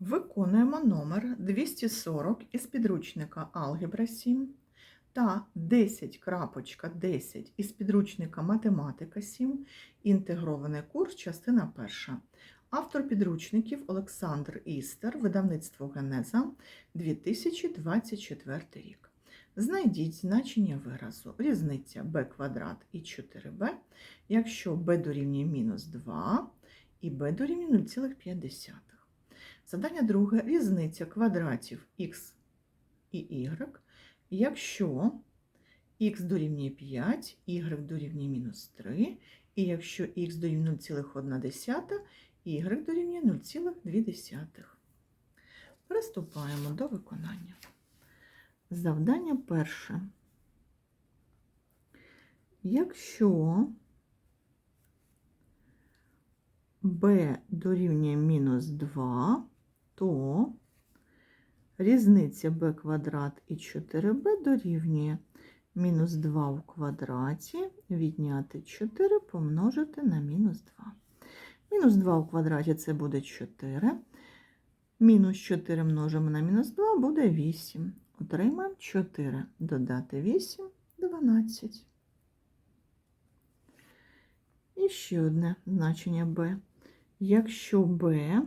Виконуємо номер 240 із підручника Алгебра 7 та 10.10 із підручника Математика 7, інтегрований курс, частина перша. Автор підручників Олександр Істер, видавництво Генеза, 2024 рік. Знайдіть значення виразу різниця b квадрат і 4b, якщо b дорівнює мінус 2 і b дорівнює 0,5. Задання друге різниця квадратів х і y, якщо х дорівнює 5, y дорівнює мінус 3, і якщо х дорівнює 0,1, y дорівнює 0,2. Приступаємо до виконання. Завдання перше. Якщо b дорівнює мінус 2, то різниця b квадрат і 4b дорівнює мінус 2 в квадраті відняти 4 помножити на мінус 2. Мінус 2 в квадраті це буде 4. Мінус 4 множимо на мінус 2 буде 8. Отримаємо 4 додати 8 12. І ще одне значення b. Якщо b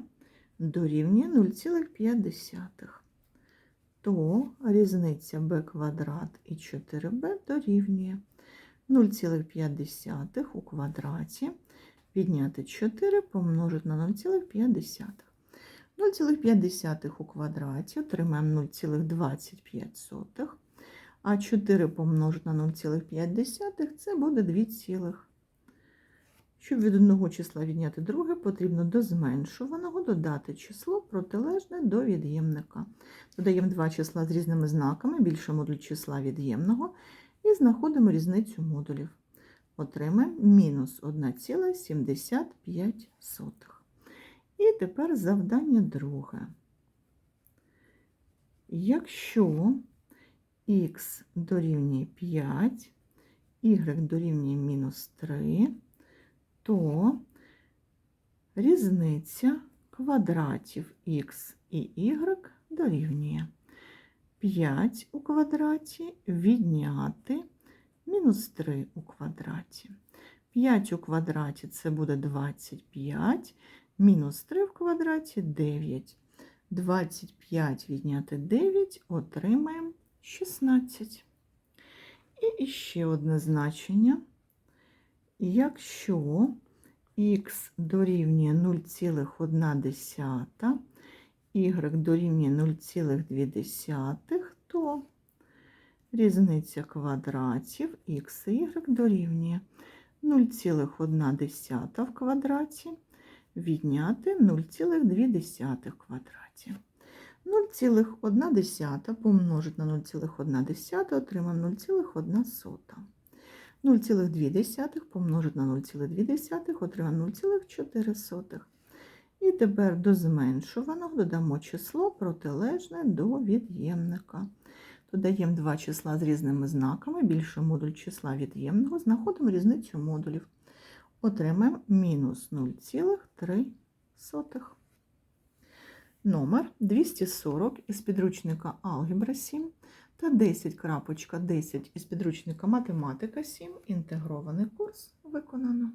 дорівнює 0,5, то різниця b квадрат і 4b дорівнює 0,5 у квадраті відняти 4 помножити на 0,5. 0,5 у квадраті отримаємо 0,25, а 4 помножити на 0,5 це буде 2 цілих. Щоб від одного числа відняти друге, потрібно до зменшуваного додати число протилежне до від'ємника. Додаємо два числа з різними знаками, більше модуль числа від'ємного, і знаходимо різницю модулів. Отримаємо мінус 1,75. І тепер завдання друге. Якщо х дорівнює 5, y дорівнює мінус 3, то різниця квадратів х і y дорівнює 5 у квадраті відняти мінус 3 у квадраті. 5 у квадраті це буде 25, мінус 3 в квадраті 9. 25 відняти 9 отримаємо 16. І ще одне значення. Якщо х дорівнює 0,1, y дорівнює 0,2, то різниця квадратів х і y дорівнює 0,1 в квадраті відняти 0,2 в квадраті. 0,1 помножити на 0,1 отримаємо 0,1. 0,2 помножити на 0,2 отримаємо 0,4. І тепер до зменшуваного додамо число протилежне до від'ємника. Додаємо два числа з різними знаками, більше модуль числа від'ємного, знаходимо різницю модулів. Отримаємо мінус 0,3. Номер 240 із підручника Алгебра 7 та 10.10 із підручника Математика 7. Інтегрований курс виконано.